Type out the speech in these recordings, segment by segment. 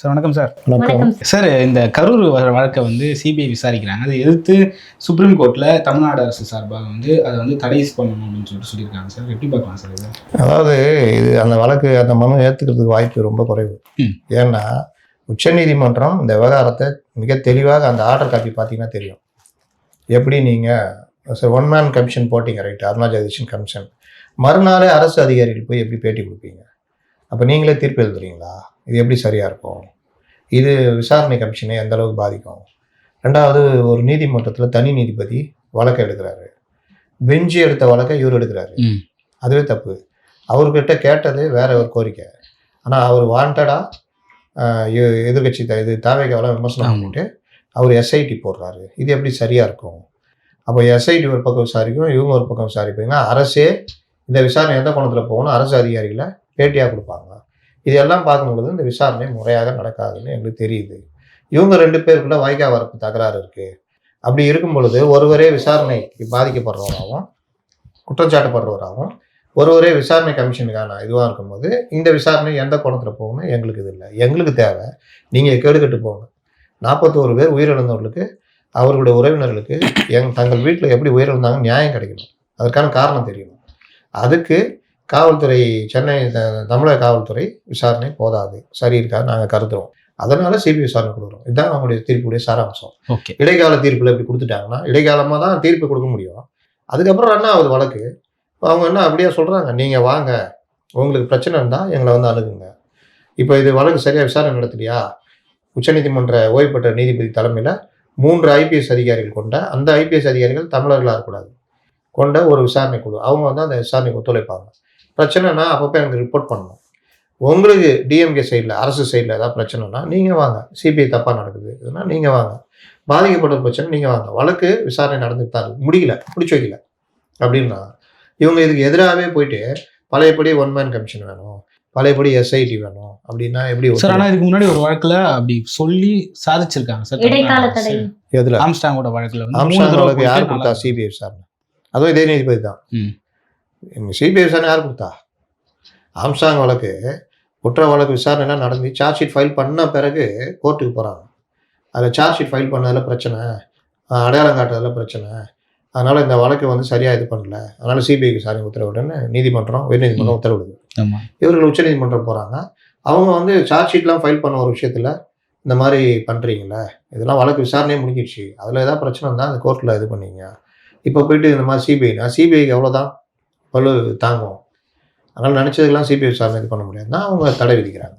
Sir வணக்கம் sir. வணக்கம். Sir இந்த கரூர் வழக்கை வந்து சிபிஐ விசாரிக்கிறாங்க. அதை எதிர்த்து சுப்ரீம் கோர்ட்டில் தமிழ்நாடு அரசு சார்பாக வந்து அதை வந்து தடை பண்ணணும் அப்படின்னு சொல்லிட்டு சொல்லியிருக்காங்க சார். எப்படி பார்க்கலாம் சார் இது? அதாவது இது அந்த வழக்கு அந்த மனு ஏற்றுக்கிறதுக்கு வாய்ப்பு ரொம்ப குறைவு. ஏன்னா உச்சநீதிமன்றம் இந்த விவகாரத்தை மிக தெளிவாக அந்த ஆர்டர் காப்பி பார்த்தீங்கன்னா தெரியும். எப்படி நீங்கள் சார் ஒன் மேன் கமிஷன் போட்டிங்க ரைட் அருணா ஜெகதீஷன் கமிஷன். மறுநாளே அரசு அதிகாரிகள் போய் எப்படி பேட்டி கொடுப்பீங்க? அப்போ நீங்களே தீர்ப்பு எழுதுறீங்களா? இது எப்படி சரியாக இருக்கும்? இது விசாரணை கமிஷனை எந்த அளவுக்கு பாதிக்கும்? ரெண்டாவது ஒரு நீதிமன்றத்தில் தனி நீதிபதி வழக்கு எடுக்கிறாரு. பெஞ்சு எடுத்த வழக்கை இவர் எடுக்கிறாரு. அதுவே தப்பு. அவர்கிட்ட கேட்டது வேற ஒரு கோரிக்கை. ஆனால் அவர் வாண்டடாக எதிர்கட்சி த இது தாவேகாவெல்லாம் விமர்சனம். பண்ணிட்டு அவர் எஸ்ஐடி போடுறாரு. இது எப்படி சரியாக இருக்கும்? அப்போ எஸ்ஐடி ஒரு பக்கம் விசாரிக்கும் இவங்க ஒரு பக்கம் விசாரிப்பீங்க. அரசே இந்த விசாரணை எந்த கோணத்தில் போகணும்? அரசு அதிகாரிகளை பேட்டியாக கொடுப்பாங்க. இதெல்லாம் பார்க்கும்பொழுது இந்த விசாரணை முறையாக நடக்காதுன்னு எங்களுக்கு தெரியுது. இவங்க ரெண்டு பேருக்குள்ள வாய்க்கா வரப்பு தகராறு இருக்கு. அப்படி இருக்கும் பொழுது ஒருவரே விசாரணைக்கு பாதிக்கப்படுறவராகவும் குற்றச்சாட்டுப்படுறவராகவும் ஒருவரே விசாரணை கமிஷனுக்கான இதுவாக இருக்கும்போது இந்த விசாரணை எந்த கோணத்தில் போகணும் எங்களுக்கு இது இல்லை. எங்களுக்கு தேவை. நீங்கள் கேடுகட்டு போகணும் நாற்பத்தோரு பேர் உயிரிழந்தவர்களுக்கு அவர்களுடைய உறவினர்களுக்கு எங் தங்கள் வீட்டில் எப்படி உயிரிழந்தாங்க நியாயம் கிடைக்கணும். அதற்கான காரணம் தெரியணும். அதுக்கு காவல்துறை சென்னை தமிழக காவல்துறை விசாரணை போதாது. சரி இருக்கா? நாங்கள் கருதுறோம். அதனால சிபிஐ விசாரணை கொடுக்குறோம். இதுதான் அவங்களுடைய தீர்ப்புடைய சாராம்சம். ஓகே. இடைக்கால தீர்ப்பில் இப்படி கொடுத்துட்டாங்கன்னா இடைக்காலமாக தான் தீர்ப்பு கொடுக்க முடியும். அதுக்கப்புறம் என்ன ஆகுது வழக்கு. அவங்க என்ன அப்படியே சொல்கிறாங்க நீங்கள் வாங்க. உங்களுக்கு பிரச்சனை இருந்தால் எங்களை வந்து அணுகுங்க. இப்போ இது வழக்கு சரியாக விசாரணை நடத்தலையா உச்சநீதிமன்ற ஓய்வு பெற்ற நீதிபதி தலைமையில் மூன்று ஐபிஎஸ் அதிகாரிகள் கொண்ட அந்த ஐபிஎஸ் அதிகாரிகள் தமிழர்களாக இருக்கக்கூடாது. கொண்ட ஒரு விசாரணை குழு. அவங்க வந்து அந்த விசாரணைக்கு ஒத்துழைப்பாங்க. பிரச்சனைனா அப்பப்போ எனக்கு ரிப்போர்ட் பண்ணணும். உங்களுக்கு டிஎம்கே சைடில் அரசு சைடில் ஏதாவது பிரச்சனைனா நீங்கள் வாங்க. சிபிஐ தப்பாக நடக்குது இதுனா நீங்கள் வாங்க. பாதிக்கப்பட்ட பிரச்சனை நீங்கள் வாங்க. வழக்கு விசாரணை நடந்துட்டு தான் முடியல முடிச்சு வைக்கல. அப்படின்னா இவங்க இதுக்கு எதிராகவே போயிட்டு பழையபடி ஒன் மேன் கமிஷன் வேணும். பழையபடி எஸ்ஐடி வேணும். அப்படின்னா எப்படி சார் ஆனால் இதுக்கு முன்னாடி ஒரு வழக்கில் அப்படி சொல்லி சாதிச்சிருக்காங்க சார். எதில்? ஆம்ஸ்டாங்கோட வழக்கில் வந்து மூணு ஆம்ஸ்டாங் வழக்கு யார் கொடுத்தா? சிபிஐ விசாரணை அதுவும் இதே நீதிபதி தான். சிபிஐ விசாரணை யார் கொடுத்தா? ஆம்ஸ்டாங் வழக்கு குற்ற வழக்கு விசாரணைலாம் நடந்து சார்ஜ் ஷீட் ஃபைல் பண்ண பிறகு கோர்ட்டுக்கு போகிறாங்க அதில் சார்ஜ் ஷீட் ஃபைல் பண்ணதில் பிரச்சனை அடையாளம் காட்டுறதுல பிரச்சனை. அதனால் இந்த வழக்கு வந்து சரியாக இது பண்ணல. அதனால் சிபிஐ விசாரணை உத்தரவிடுன்னு நீதிமன்றம் உயர்நீதிமன்றம் உத்தரவிடுது. இவர்கள் உச்சநீதிமன்றம் போகிறாங்க அவங்க வந்து சார்ஜ் ஷீட்லாம் ஃபைல் பண்ண ஒரு விஷயத்தில் இந்த மாதிரி பண்ணுறீங்களே இதெல்லாம் வழக்கு விசாரணையே முடிஞ்சிடுச்சு. அதில் ஏதாவது பிரச்சனை இருந்தால் அந்த கோர்ட்டில் இது பண்ணீங்க. இப்போ போயிட்டு இந்த மாதிரி சிபிஐனா சிபிஐக்கு எவ்வளோதான் பழு தாங்கும். அதனால் நினச்சதுக்கெல்லாம் சிபிஐ விசாரணை இது பண்ண முடியாதுன்னா அவங்க தடை விதிக்கிறாங்க.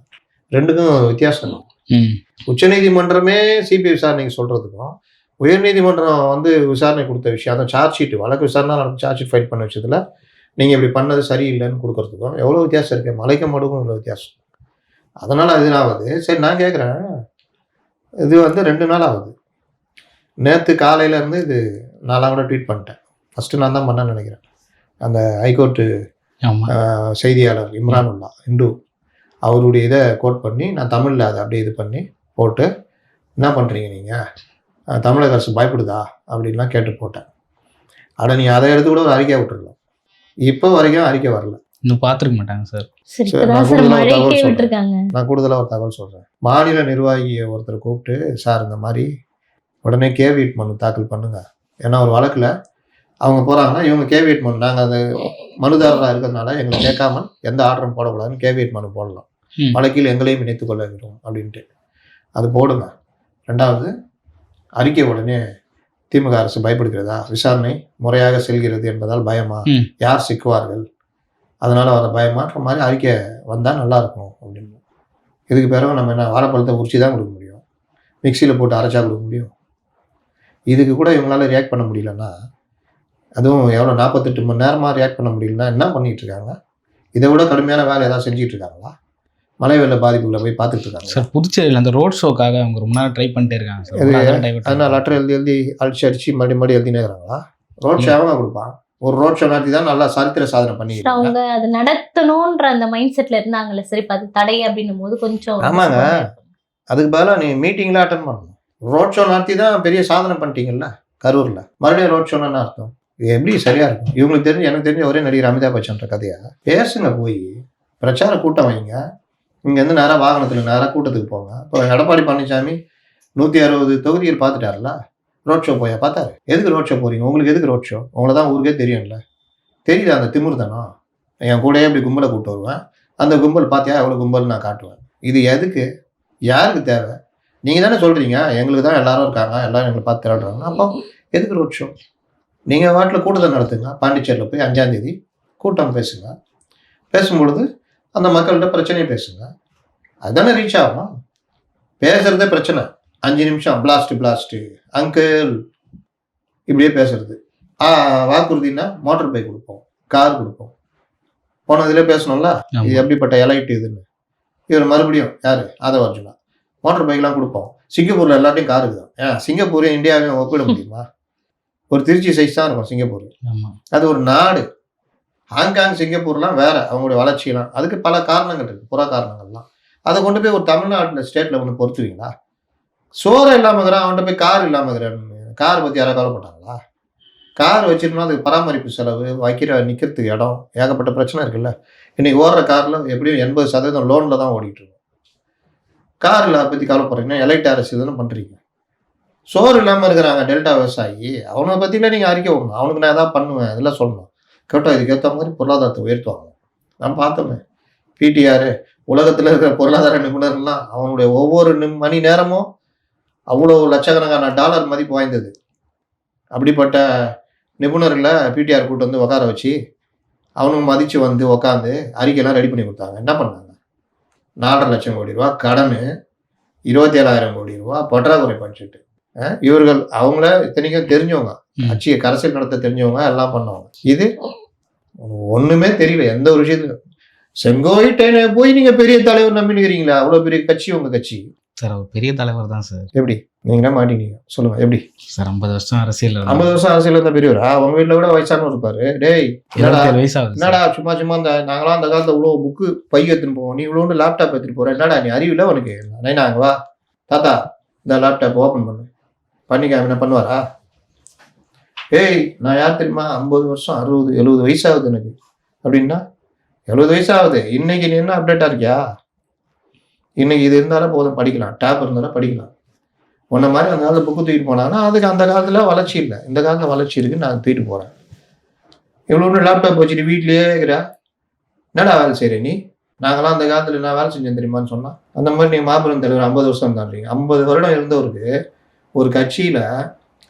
ரெண்டுக்கும் வித்தியாசம் இருக்கு. ம். உச்சநீதிமன்றமே சிபிஐ விசாரணைக்கு சொல்கிறதுக்கும் உயர்நீதிமன்றம் வந்து விசாரணை கொடுத்த விஷயம் அதான் சார்ஜ் ஷீட் வழக்கு விசாரணை நடந்து சார்ஜ் ஷீட் ஃபைல் பண்ண விஷயத்தில் நீங்கள் இப்படி பண்ணது சரியில்லைன்னு கொடுக்கறதுக்கும் எவ்வளோ வித்தியாசம் இருக்குது மலைக்க மடுக்கும் இவ்வளோ வித்தியாசம். அதனால் அது ஆகுது சரி நான் கேட்குறேன். இது வந்து ரெண்டு நாள் ஆகுது. நேற்று காலையிலேருந்து இது நான்லாம் கூட ட்வீட் பண்ணிட்டேன். ஃபஸ்ட்டு நான் தான் பண்ணேன்னு நினைக்கிறேன். அந்த ஹைகோர்ட்டு செய்தியாளர் இம்ரானுல்லா இந்து அவருடைய இதை கோட் பண்ணி நான் தமிழில் அதை அப்படியே இது பண்ணி போட்டு என்ன பண்ணுறீங்க நீங்கள் தமிழக அரசு பயப்படுதா? அப்படின்லாம் கேட்டு போட்டேன். அட நீ அதை எடுத்து கூட ஒரு அறிக்கை விட்டுருக்கலாம் இப்போ வரைக்கும் அறிக்கை வரல. இன்னும் பார்த்துருக்க மாட்டாங்க சார். நான் கூடுதலாக ஒரு தகவல் சொல்கிறேன் மாநில நிர்வாகியை ஒருத்தர் கூப்பிட்டு சார் இந்த மாதிரி உடனே கேவிட் மனு தாக்கல் பண்ணுங்க. ஏன்னா ஒரு வழக்கில் அவங்க போகிறாங்கன்னா இவங்க கேவிட் மனு நாங்கள் அந்த மனுதாரராக இருக்கிறதுனால எங்களை கேட்காம எந்த ஆர்டரும் போடக்கூடாதுன்னு கேவிட் மனு போடலாம். வழக்கில் எங்களையும் இணைத்துக் கொள்ள வேண்டும் அப்படின்ட்டு. அது போடுங்க. ரெண்டாவது அறிக்கை உடனே திமுக அரசு பயப்படுகிறதா? விசாரணை முறையாக செல்கிறது என்பதால் பயமா. யார் சிக்குவார்கள்? அதனால வர பயமான்ற மாதிரி அறிக்கை வந்தால் நல்லா இருக்கும் அப்படின்னு. இதுக்கு பிறகு நம்ம என்ன வாழைப்பழத்தை உரிச்சி தான் கொடுக்க முடியும். மிக்சியில் போட்டு அரைச்சா கொடுக்க முடியும். இதுக்கு கூட இவங்களால ரியாக்ட் பண்ண முடியலன்னா அதுவும் எவ்வளோ நாற்பத்தெட்டு மணி நேரமாக ரியாக்ட் பண்ண முடியலன்னா என்ன பண்ணிட்டு இருக்காங்க இதை விட கடுமையான வேலை ஏதாவது செஞ்சுட்டு இருக்காங்களா மழை வெள்ள பாதிப்புகளை போய் பார்த்துட்டு இருக்காங்க சார் புதுச்சேரியில் அந்த ரோட் ஷோக்காக அவங்க ரொம்ப நேரம் ட்ரை பண்ணிட்டே இருக்காங்க சார். அதனால். லெட்டர் எழுதி எழுதி அடிச்சு அடிச்சு மறுபடி மறுபடி எழுதினே இருக்கிறாங்களா ரோட் ஷோ அவங்க கொடுப்பான் ஒரு ரோட் ஷோ நடத்தி தான் நல்லா சரித்திர சாதனை சார், பண்ணியிருக்காங்க அவங்க அதை நடத்தணும்ன்ற அந்த மைண்ட் செட்ல இருந்தாங்கல்ல சரி. அது தடை அப்படின்னும் போது கொஞ்சம் ஆமாங்க. அதுக்கு பதிலாக நீ மீட்டிங்ல அட்டன் பண்ணணும். ரோட் ஷோ நடத்தி தான் பெரிய சாதனை பண்ணிட்டீங்கல்ல கரூர்ல. மறுபடியும் ரோட் ஷோன்னா என்ன அர்த்தம்? இது எப்படி சரியா இருக்கும்? இவங்களுக்கு தெரிஞ்சு எனக்கு தெரிஞ்ச ஒரே நடிகர் அமிதாப் பச்சன்ற கதையா? பேசுங்க போய். பிரச்சார கூட்டம் வைங்க. இங்கேருந்து நேராக வாகனத்தில் நேராக கூட்டத்துக்கு போங்க. இப்போ எடப்பாடி பழனிசாமி நூற்றி அறுபது தொகுதிகள் பார்த்துட்டார்ல? ரோட் ஷோ போயா? பார்த்தாரு. எதுக்கு ரோட் ஷோ போகிறீங்க உங்களுக்கு எதுக்கு ரோட் ஷோ? உங்களை தான் ஊருக்கே தெரியும்ல. தெரியுது அந்த திமிரு என் கூடயே இப்படி கும்பலை கூப்பிட்டு வருவேன். அந்த கும்பல் பார்த்தியா? எவ்வளோ கும்பல் நான் காட்டுவேன். இது எதுக்கு? யாருக்கு தேவை? நீங்கள் தானே சொல்கிறீங்க எங்களுக்கு தான் எல்லாரும் இருக்காங்க. எல்லாரும் எங்களை பார்த்து திரடுறாங்க அப்போ எதுக்கு ரோட் ஷோ? நீங்கள் வாட்டில் கூட்டத்தை நடத்துங்க. பாண்டிச்சேரியில் போய் அஞ்சாந்தேதி கூட்டம் பேசுங்க. பேசும்பொழுது அந்த மக்கள்கிட்ட பிரச்சனையை பேசுங்க. அதுதானே ரீச் ஆகும். பேசுறதே பிரச்சனை. அஞ்சு நிமிஷம் பிளாஸ்ட் பிளாஸ்ட் அங்கிள் இப்படியே பேசுறது. ஆ வாக்குறுதினா மோட்டார் பைக் கொடுப்போம். கார் கொடுப்போம். போன இதில் பேசணும்ல. இது எப்படிப்பட்ட எலைட் இதுன்னு. இவர் மறுபடியும் யாரு? ஆதவ அர்ஜுனா. மோட்டார் பைக்லாம் கொடுப்போம். சிங்கப்பூர்ல எல்லாத்தையும் கார் இருக்குதான். ஏன்? சிங்கப்பூரையும் இந்தியாவையும் ஒப்பிட முடியுமா? ஒரு திருச்சி சைஸ் தான் இருக்கும் சிங்கப்பூர் அது ஒரு நாடு. ஹாங்காங் சிங்கப்பூர்லாம் வேற அவங்களுடைய வளர்ச்சியெல்லாம். அதுக்கு பல காரணங்கள் இருக்கு. புற காரணங்கள்லாம். அதை கொண்டு போய் ஒரு தமிழ்நாட்டில் ஸ்டேட்ல ஒன்று பொறுத்துவீங்களா சோறை இல்லாம இருக்கிறான் அவன்கிட்ட போய் கார் இல்லாம இருக்கிறான்னு கார் பத்தி யாராவது கவலைப்பட்டாங்களா? கார் வச்சிருந்தா அதுக்கு பராமரிப்பு செலவு வைக்கிற நிக்கிறதுக்கு இடம் ஏகப்பட்ட பிரச்சனை இருக்குல்ல. இன்னைக்கு ஓடுற கார்ல எப்படியும் எண்பது சதவீதம் லோன்ல தான் ஓடிட்டு இருக்கும். கார் இல்லாத பத்தி கவலைப்படுறீங்கன்னா எலைட் அரசு தானே பண்றீங்க. சோறு இல்லாமல் இருக்கிறாங்க டெல்டா விவசாயி. அவனை பற்றிலாம் நீங்கள் அறிக்கை விடணும் அவனுக்கு நான் எதாவது பண்ணுவேன் இதெல்லாம் சொல்லணும். கேட்டோம் இதுக்கேற்ற மாதிரி பொருளாதாரத்தை உயர்த்துவாங்க. நான் பார்த்தோமே. பிடிஆர் உலகத்தில் இருக்கிற பொருளாதார நிபுணர்லாம் அவனுடைய ஒவ்வொரு மணி நேரமும் அவ்வளோ லட்சக்கணக்கான டாலர் மதிப்பு வாய்ந்தது. அப்படிப்பட்ட நிபுணர்களை பிடிஆர் கூட்டு வந்து உட்கார வச்சு அவனும் மதித்து வந்து உக்காந்து அறிக்கையெல்லாம் ரெடி பண்ணி கொடுத்தாங்க. என்ன பண்ணாங்க? நாலரை லட்சம் கோடி ரூபா கடன் இருபத்தி ஏழாயிரம் கோடி ரூபா பற்றாக்குறை பட்ஜெட்டு. இவர்கள் அவங்கள இத்தனைக்கும் தெரிஞ்சவங்க. கட்சியை கரசியல் நடத்த தெரிஞ்சவங்க எல்லாம் பண்ணவங்க. இது ஒண்ணுமே தெரியல. எந்த ஒரு விஷயத்துல செங்கோயிட்டேனை போய் நீங்க பெரிய தலைவர் நம்பினுக்கிறீங்களா? அவ்வளவு பெரிய கட்சி உங்க கட்சி? சார் அவர் பெரிய தலைவர் தான் சார். எப்படி? நீங்க மாட்டீங்க சொல்லுங்க எப்படி? சார் ஐம்பது வருஷம் அரசியல் ஐம்பது வருஷம் அரசியல் இருந்த பெரியவரா. உங்க வீட்டுல கூட வயசானவர் இருப்பாரு. டேய் என்னடா? இருபத்தேழு வயசு ஆகுது என்னடா சும்மா சும்மா இந்த நாங்களாம் அந்த காலத்துல இவ்வளோ புக்கு பை எடுத்துன்னு போவோம். நீ இவ்வளோ லேப்டாப் எடுத்துட்டு போற. என்னடா நீ அறிவில உனக்கு? நைனா அங்க வா. தாத்தா இந்த லேப்டாப் ஓப்பன் பண்ணு. பண்ணிக்க என்ன பண்ணுவாரா? ஏய் நான் யார் தெரியுமா? ஐம்பது வருஷம் அறுபது எழுபது வயசாகுது எனக்கு. அப்படின்னா எழுபது வயசாகுது. இன்னைக்கு நீ என்ன அப்டேட்டாக இருக்கியா? இன்னைக்கு இது இருந்தாலும் போதும் படிக்கலாம். டேப் இருந்தாலும் படிக்கலாம். உன்ன மாதிரி அந்த காலத்தில் புக்கு தூக்கிட்டு போனாங்கன்னா அதுக்கு அந்த காலத்தில் வளர்ச்சி இல்லை. இந்த காலத்தில் வளர்ச்சி இருக்குன்னு நான் தூக்கிட்டு போகிறேன் இவ்வளோ லேப்டாப் வச்சுட்டு வீட்லயே இருக்கிறா என்னடா வேலை செய்கிற நீ? நாங்களாம் அந்த காலத்தில் நான் வேலை செஞ்சேன் தெரியுமான்னு சொன்னால் அந்த மாதிரி நீங்கள் மாபெரும் தலைவர் ஐம்பது வருஷம் தான்றீங்க ஐம்பது வருடம் இருந்தவருக்கு ஒரு கட்சியில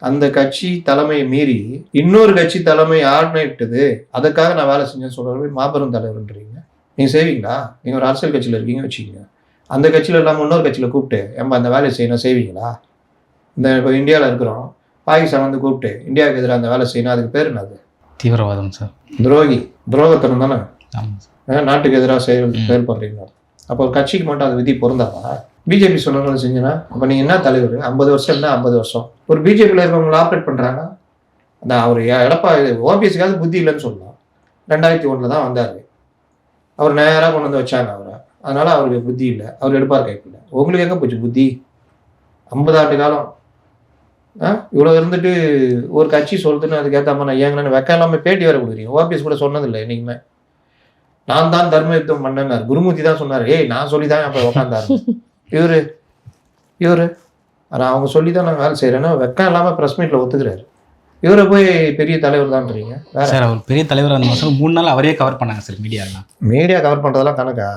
அந்த கட்சி தலைமையை மீறி இன்னொரு கட்சி தலைமை ஆடினது அதுக்காக நான் வேலை செஞ்சேன்னு சொல்றது மாபெரும் தலைவர்ன்றீங்க. நீங்க செய்வீங்களா? நீங்க ஒரு அரசியல் கட்சியில இருக்கீங்க வச்சுக்கீங்க. அந்த கட்சியில இல்லாம இன்னொரு கட்சியில கூப்பிட்டு ஏம்பா அந்த வேலையை செய்யணும் செய்வீங்களா? இந்த இப்போ இந்தியாவில் இருக்கிறோம் பாகிஸ்தான் வந்து கூப்பிட்டு இந்தியாவுக்கு எதிராக அந்த வேலை செய்யணும் அதுக்கு பேர் என்னது? தீவிரவாதம் சார். துரோகி. துரோகத்தனம் தானே? நாட்டுக்கு எதிராக செயல். செயல்படுறீங்க. அப்போ ஒரு கட்சிக்கு மட்டும் அது விதி பொருந்தாதா? பிஜேபி சொன்னவங்க செஞ்சுன்னா அப்போ நீங்கள் என்ன தலைவர்? ஐம்பது வருஷம் என்ன ஐம்பது வருஷம். ஒரு பிஜேபியில் இருக்கிறவங்களை ஆப்ரேட் பண்றாங்க. அந்த அவர் எடப்பா ஓபிஎஸ்க்காவது புத்தி இல்லைன்னு சொல்லலாம். ரெண்டாயிரத்தி ஒன்றில் தான் வந்தார். அவர் நேராக கொண்டு வந்து வச்சாங்க அவரை. அதனால அவருக்கு புத்தி இல்லை. அவர் எடுப்பார் கைப்பில்லை உங்களுக்கு எங்கே போச்சு புத்தி? ஐம்பது ஆண்டு காலம். ஆ? இவ்வளோ இருந்துட்டு ஒரு கட்சி சொல்லுதுன்னு அதுக்கேற்ற மாதிரி நான் ஏங்கன்னு வெக்கம் இல்லாமல் பேட்டி வர கொடுக்குறீங்க. ஓபிஎஸ் கூட சொன்னதில்லை என்றைக்குமே நான் தான் தர்ம யுத்தம் பண்ணேன்னார். குருமூர்த்தி தான் சொன்னார். ஏய் நான் சொல்லி தான் அப்போ உட்காந்தாரு இவரு இவரு ஆனால் அவங்க சொல்லி தான் நான் வேலை செய்கிறேன்னா வெக்கம் இல்லாமல் ப்ரெஸ் மீட்டில் ஒத்துக்கிறாரு. இவரை போய் பெரிய தலைவர் தான்றீங்க? வேற. சார் அவர் பெரிய தலைவர் அந்த மாதம் மூணு நாள் அவரே கவர் பண்ணாங்க சார் மீடியாலாம் மீடியா கவர் பண்ணுறதெல்லாம் கணக்கா?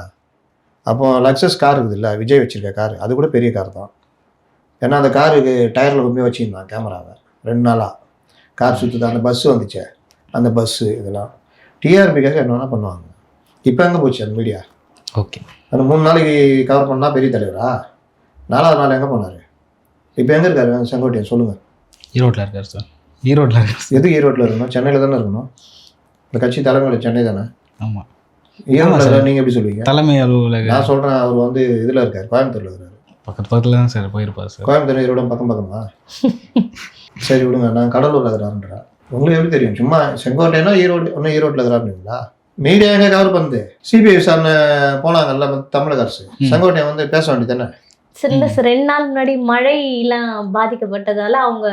அப்போ லக்ஸஸ் கார் இருக்குது இல்லை விஜய் வச்சிருக்க கார் அது கூட பெரிய கார் தான். ஏன்னா அந்த காருக்கு டயரில் கொண்டு போய் வச்சுருந்தான் கேமராவை ரெண்டு நாளாக கார் சுற்றுது அந்த பஸ்ஸு வந்துச்சே. அந்த பஸ்ஸு இதெல்லாம். டிஆர்பிக்காக என்ன பண்ணுவாங்க. இப்போ எங்கே போச்சு அந்த மீடியா ஓகே அந்த மூணு நாளைக்கு கவர் பண்ணால் பெரிய தலைவரா? நாலாவது நாள் எங்கே போனார்? இப்போ எங்கே இருக்காரு செங்கோட்டையன்? சொல்லுங்கள் ஈரோட்டில் இருக்கார் சார். ஈரோட்டில் இருக்கார் எதுக்கு ஈரோட்டில் இருக்கணும்? சென்னையில் தானே இருக்கணும்? இந்த கட்சி தலைமையில் சென்னை தானே? ஆமாம் ஈரோட்டில். நீங்கள் எப்படி சொல்லுவீங்க? தலைமை அலுவலக நான் சொல்கிறேன் அவர் வந்து இதில் இருக்கார் கோயம்புத்தூரில் இருக்கார். பக்கத்து பக்கத்தில் தான் சார் போயிருப்பார் சார். கோயம்புத்தூர் ஈரோட பக்கம் பக்கமா? சரி விடுங்க நான் கடலூர்ல இருக்கிறாருன்றா. உங்களுக்கு எப்படி தெரியும்? சும்மா செங்கோட்டைனா ஈரோடு ஒன்றும் ஈரோட்டில் இருக்கிறாருங்களா மீடியா எங்க கவர் பண்ணுது சிபிஐ விசாரணை போனாங்கல்ல தமிழக அரசு. ம். செங்கோட்டையன் வந்து பேச வேண்டியது தானே? சார் இல்ல சார். ரெண்டு நாள் முன்னாடி மழையெல்லாம் பாதிக்கப்பட்டதால அவங்க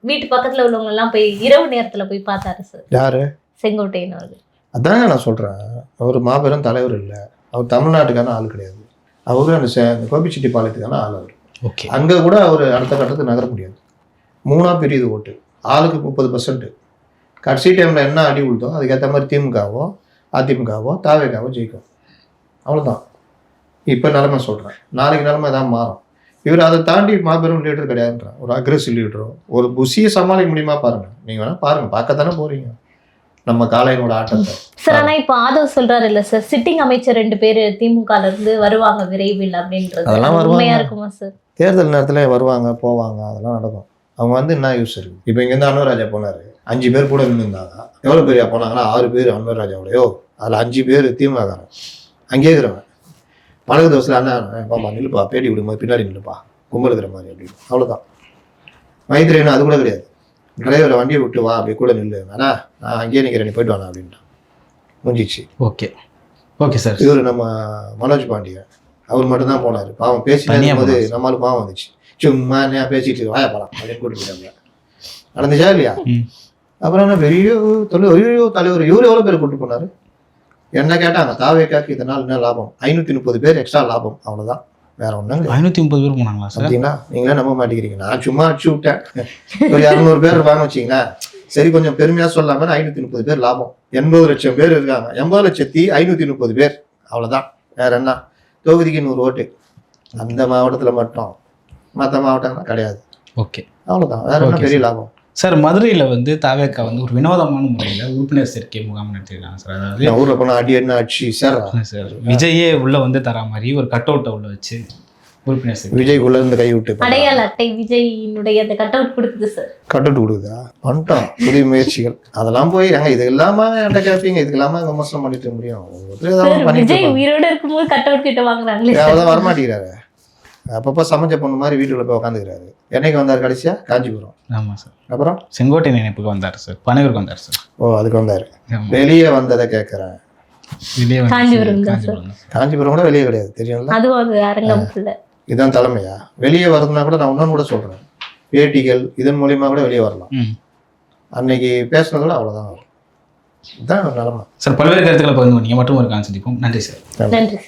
வீட்டு பக்கத்துல உள்ளவங்க எல்லாம் போய் இரவு நேரத்துல போய் பார்த்தாரு சார். யாரு? செங்கோட்டையன் அவர்கள் அதாங்க நான் சொல்றேன். அவர் மாபெரும் தலைவர் இல்லை. அவர் தமிழ்நாட்டுக்கான ஆள் கிடையாது. அவரு அந்த அந்த கோபிச்செட்டிப்பாளையத்துக்கான ஆள் அவர். ஓகே. அங்கே கூட அவர் அடுத்த கட்டத்துக்கு நகர முடியாது. மூணா பிரியுது ஓட்டு. ஆளுக்கு முப்பது பர்சன்ட் கடைசி டைமில் என்ன அடி விழுதோ அதுக்கேற்ற மாதிரி திமுகவோ அதிமுகவோ தாவேகாவோ ஜெயிக்கும். அவ்வளோதான் இப்போ நிலைமை சொல்கிறேன் நாளைக்கு நிலைமை தான் மாறும். இவர் அதை தாண்டி மாபெரும் லீடர் கிடையாதுன்றான் ஒரு அக்ரெசிவ் லீடரோ ஒரு புஷியை சமாளிக்க முடியுமா பாருங்க. நீங்கள் வேணால் பாருங்க பார்க்கத்தானே போறீங்க. நம்ம காலையினோட ஆட்டத்தை. சார் ஆனா இப்ப ஆதவ் சொல்றாரு இல்ல சார் சிட்டிங் அமைச்சர் ரெண்டு பேர் திமுகல இருந்து வருவாங்க விரைவில் அப்படின்றது. அதெல்லாம். உண்மையா இருக்குமா சார்? தேர்தல் நேரத்தில் வருவாங்க போவாங்க அதெல்லாம் நடக்கும். அவங்க வந்து என்ன யூஸ் இருக்கு? இப்போ இங்கேருந்து அன்வராஜா போனார். அஞ்சு பேர் கூட நின்றுருந்தாங்க எவ்வளோ பேர் போனாங்கன்னா ஆறு பேர் அன்வராஜாவோடையோ அதில் அஞ்சு பேர் திமுககாரன் அங்கேயே இருக்கிறவன். பழகு தோசில் அண்ணா பாப்பா நில்லுப்பா பேட்டி விடும்போது பின்னாடி நில்லுப்பா கும்பல் இருக்கிற மாதிரி அப்படின்னு. அவ்வளோதான் மைத்திரேன்னு அது கூட கிடையாது. டிரைவரை வண்டியை விட்டு வா அப்படி கூட நில்லு அண்ணா நான் அங்கேயே நிற்கிறேன் நீ போயிட்டு வாண்ணா அப்படின்ட்டான். முடிஞ்சிச்சு. ஓகே. Okay sir. இவர் நம்ம மனோஜ் பாண்டியன். அவர் மட்டும்தான் போனார். பாவம் தனியா போது. நம்மளுக்கு பாவம் வந்துச்சு. சும்மா நான் பேசிட்டு வாய போலாம் அப்படின்னு கூட்டிட்டு போயிட்டாங்க நடந்துச்சா இல்லையா. அப்புறம் என்ன பெரிய தொழில் ஐயோ தலைவர் இவர் எவ்வளோ பேர் கூட்டு போனாரு? என்ன கேட்டாங்க தாவேக்காக்கு இதனால் என்ன லாபம்? ஐநூற்றி முப்பது பேர் எக்ஸ்ட்ரா லாபம். அவ்வளோதான் வேற ஒன்றும் ஐநூற்றி முப்பது பேர் போனாங்களா பார்த்தீங்களா நீங்களே நம்ப மாட்டேங்கிறீங்க. நான் சும்மா அடிச்சு விட்டேன். ஒரு இரநூறு பேர் இருப்பாங்க வச்சிங்களேன் சரி கொஞ்சம் பெருமையாக சொல்லாம ஐநூற்றி முப்பது பேர் லாபம். எண்பது லட்சம் பேர் இருக்காங்க. எண்பது லட்சத்தி ஐநூற்றி முப்பது பேர். அவ்வளோதான் வேற என்ன? தொகுதிக்கு நூறு ஓட்டு. அந்த மாவட்டத்தில் மட்டும். மற்ற மாவட்டம்லாம் கிடையாது. ஓகே. அவ்வளோதான் வேற என்ன பெரிய. லாபம்? சார் மதுரையில் வந்து தாவேக்கா வந்து ஒரு வினோதமான முறையில் உறுப்பினர் சேர்க்கை முகாம் நடத்திருக்காங்க சார். அதாவது ஊரில் போனால் அடி என்ன அடிச்சு சேர்றான் சார். விஜயே உள்ள வந்து தர மாதிரி ஒரு கட் அவுட்டை உள்ள வச்சு உறுப்பினர் சேர்க்கை. விஜய்க்குள்ள இருந்து கை விட்டு அடையாள அட்டை விஜயினுடைய அந்த கட் அவுட் கொடுக்குது சார். கட்டுட்டு கொடுக்குதா? பண்ணிட்டோம் புதிய முயற்சிகள். அதெல்லாம் போய் அங்க இது இல்லாம என்கிட்ட கேட்பீங்க இதுக்கு இல்லாம விமர்சனம் பண்ணிட்டு முடியும். சார் விஜய். உயிரோட இருக்கும்போது கட் அவுட் கிட்ட வாங்குறாங்களே சார். அவர்தான் வரமாட்டேங்கிறாரு. அப்பப்போ சமைச்ச பொண்ணு மாதிரி வீட்டுக்குள்ள போய் உட்காந்துக்கிறாரு என்னைக்கு வந்தார் கடைசியா? காஞ்சிபுரம். ஆமாம் சார். அப்புறம்? செங்கோட்டை நினைப்புக்கு வந்தார் சார். பனையூருக்கு வந்தார் சார். ஓ அதுக்கு வந்தாரு. வெளியே வந்ததை கேட்கறேன். காஞ்சிபுரம் காஞ்சிபுரம் கூட வெளியே கிடையாது. தெரியும்ல? அது அரங்கம் இல்ல. இதான் தலைமையா? வெளியே வரதுனா கூட நான் இன்னொன்று கூட சொல்றேன். பேட்டிகள் இதன் மூலியமா கூட வெளியே வரலாம். அன்னைக்கு பேசுனதோட அவ்வளவுதான் வரும். இதுதான் நிலமை. சார் பல்வேறு கருத்துக்களை பகிர்ந்து நீங்கள் மட்டும் ஒரு கான்செப்ட் நன்றி சார். நன்றி.